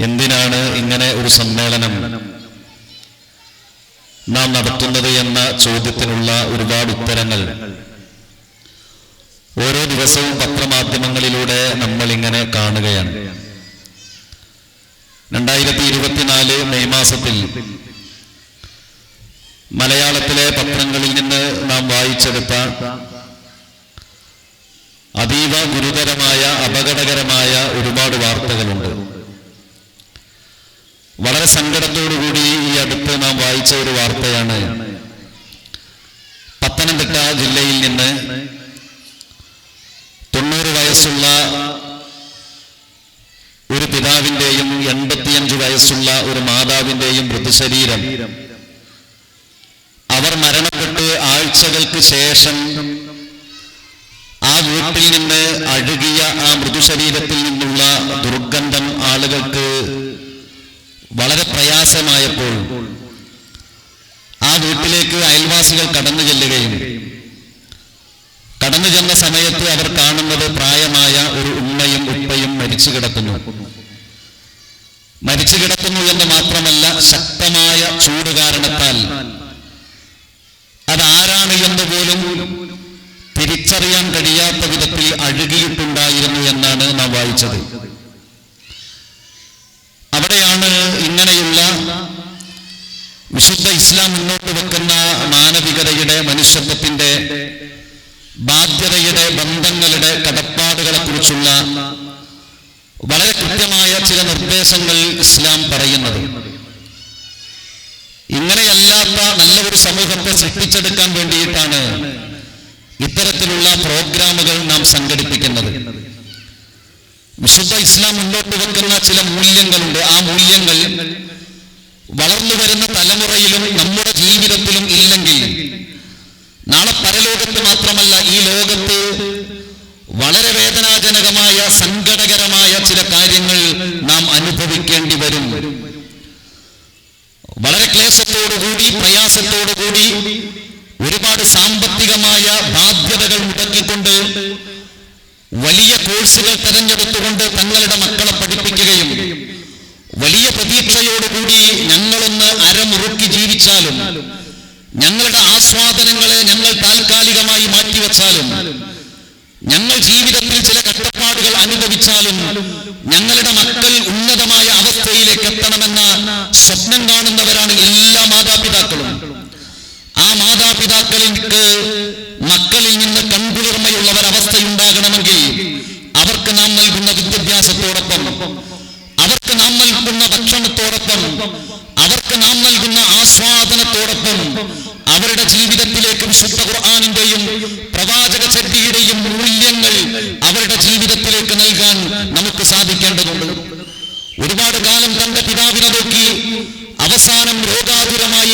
എന്തിനാണ് ഇങ്ങനെ ഒരു സമ്മേളനം? നാം നടത്തുന്നത് എന്ന ചോദ്യത്തിനുള്ള ഒരുപാട് ഉത്തരങ്ങൾ. ഓരോ ദിവസവും പത്രമാധ്യമങ്ങളിലൂടെ നമ്മൾ ഇങ്ങനെ കാണുകയാണ്. രണ്ടായിരത്തി ഇരുപത്തിനാല് മെയ് മാസത്തിൽ മലയാളത്തിലെ പത്രങ്ങളിൽ നിന്ന് നാം വായിച്ചെടുത്ത അതീവ ഗുരുതരമായ അപകടകരമായ ഒരുപാട് വാർത്തകളുണ്ട്. വളരെ സങ്കടത്തോടുകൂടി ഈ അടുത്ത് നാം വായിച്ച ഒരു വാർത്തയാണ്. പത്തനംതിട്ട ജില്ലയിൽ നിന്ന് തൊണ്ണൂറ് വയസ്സുള്ള ഒരു പിതാവിന്റെയും എൺപത്തിയഞ്ച് വയസ്സുള്ള ഒരു മാതാവിന്റെയും മൃതശരീരം അവർ മരണപ്പെട്ട് ആഴ്ചകൾക്ക് ശേഷം ആ വീട്ടിൽ നിന്ന് അഴുകിയ ആ മൃദുശരീരത്തിൽ നിന്നുള്ള ദുർഗന്ധം ആളുകൾക്ക് പ്രയാസമായപ്പോൾ ആ വീട്ടിലേക്ക് അയൽവാസികൾ കടന്നു ചെല്ലുകയും കടന്നു ചെന്ന സമയത്ത് അവർ കാണുന്നത് പ്രായമായ ഒരു ഉമ്മയും ഉപ്പയും മരിച്ചു കിടക്കുന്നു. മരിച്ചു കിടക്കുന്നു എന്ന് മാത്രമല്ല ശക്തമായ ചൂട് കാരണത്താൽ അതാരാണ് എന്ന് പോലും തിരിച്ചറിയാൻ കഴിയാത്ത വിധത്തിൽ അഴുകിയിട്ടുണ്ടായിരുന്നു എന്നാണ് നാം വായിച്ചത്. ഇസ്ലാം മുന്നോട്ട് വെക്കുന്ന മാനവികതയുടെ മനുഷ്യത്വത്തിന്റെ ബാധ്യതയുടെ ബന്ധങ്ങളുടെ കടപ്പാടുകളെ കുറിച്ചുള്ള വളരെ കൃത്യമായ ചില നിർദ്ദേശങ്ങൾ ഇസ്ലാം പറയുന്നത്. ഇങ്ങനെയല്ലാത്ത നല്ല ഒരു സമൂഹത്തെ സൃഷ്ടിച്ചെടുക്കാൻ വേണ്ടിയിട്ടാണ് ഇത്തരത്തിലുള്ള പ്രോഗ്രാമുകൾ നാം സംഘടിപ്പിക്കുന്നത്. വിശുദ്ധ ഇസ്ലാം മുന്നോട്ട് വെക്കുന്ന ചില മൂല്യങ്ങളുണ്ട്. ആ മൂല്യങ്ങൾ വളർന്നു വരുന്ന തലമുറയിലും വളരെ ക്ലേശത്തോടുകൂടി പ്രയാസത്തോടുകൂടി ഒരുപാട് സാമ്പത്തികമായ ബാധ്യതകൾ മുടക്കിക്കൊണ്ട് വലിയ കോഴ്സുകൾ തെരഞ്ഞെടുത്തുകൊണ്ട് തങ്ങളുടെ മക്കളെ പഠിപ്പിക്കുകയും വലിയ പ്രതീക്ഷയോടുകൂടി ഞങ്ങളൊന്ന് അരമുറുക്കി ജീവിച്ചാലും ഞങ്ങളുടെ ആസ്വാദനങ്ങളെ ഞങ്ങൾ താൽക്കാലികമായി മാറ്റിവെച്ചാലും ഞങ്ങൾ ജീവിതത്തിൽ ചില കഷ്ടപ്പാടുകൾ അനുഭവിച്ചാലും ഞങ്ങളുടെ മക്കൾ ഉന്നതമായ അവസ്ഥയിലേക്ക് സ്വപ്നം കാണുന്നവരാണ് എല്ലാ മാതാപിതാക്കളും. ആ മാതാപിതാക്കൾക്ക് മക്കളിൽ നിന്ന് കൺകുളിർമയുള്ള ഒരവസ്ഥയുണ്ടാകണമെങ്കിൽ അവർക്ക് നാം നൽകുന്ന വിദ്യാഭ്യാസത്തോടൊപ്പം അവർക്ക് നാം നൽകുന്ന ഭക്ഷണത്തോടൊപ്പം അവർക്ക് നാം നൽകുന്ന ആസ്വാദനത്തോടൊപ്പം അവരുടെ ജീവിതത്തിലേക്ക് വിശുദ്ധ ഖുർആാനിന്റെയും പ്രവാചക ചര്യയുടെയും മൂല്യങ്ങൾ അവരുടെ ജീവിതത്തിലേക്ക് നൽകാൻ നമുക്ക് സാധിക്കേണ്ടതുണ്ട്. ഒരുപാട് കാലം നോക്കി അവസാനം രോഗാതുരമായി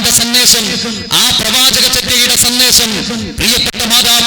ഖുർആനിന്റെ സന്ദേശം ആ പ്രവാചക സന്ദേശം പ്രിയപ്പെട്ട മാതാപിതാക്കളെ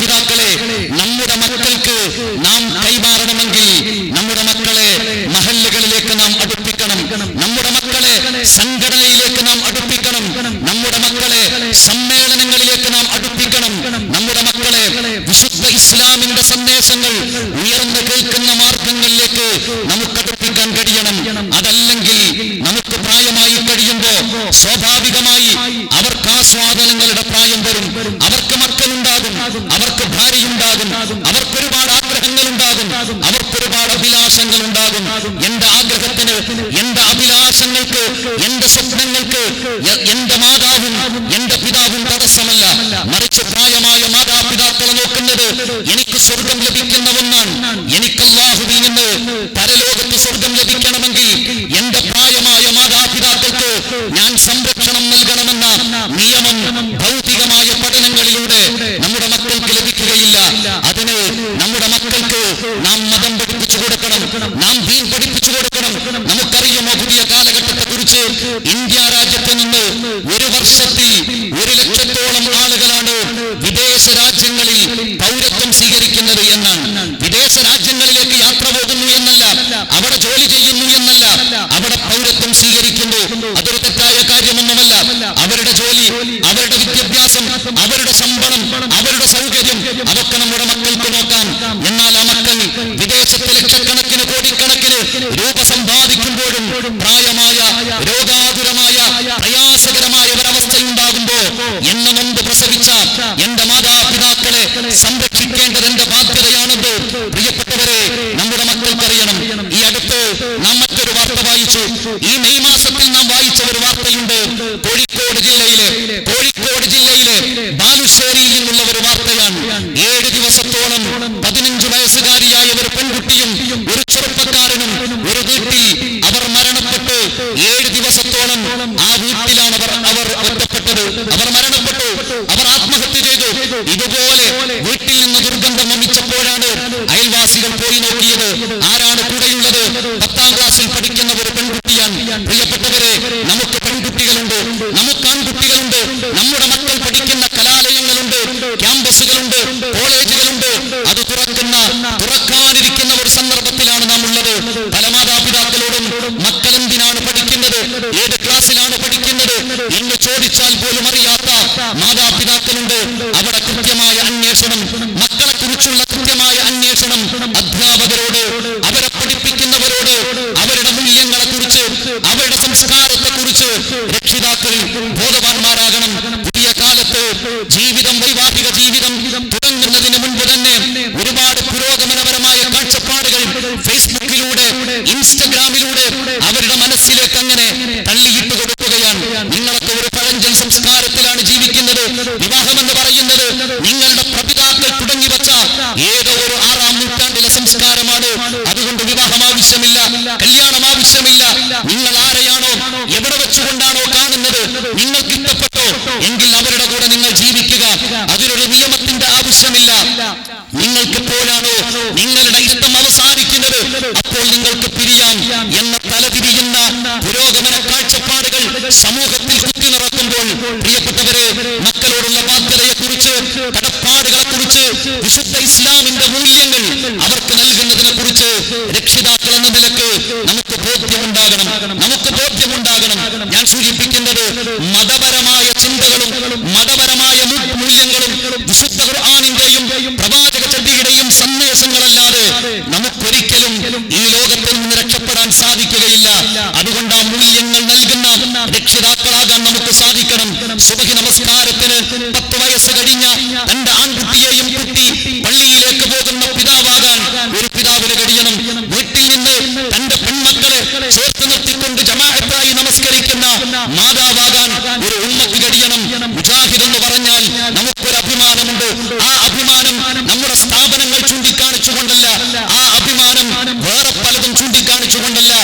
கொண்டில்ல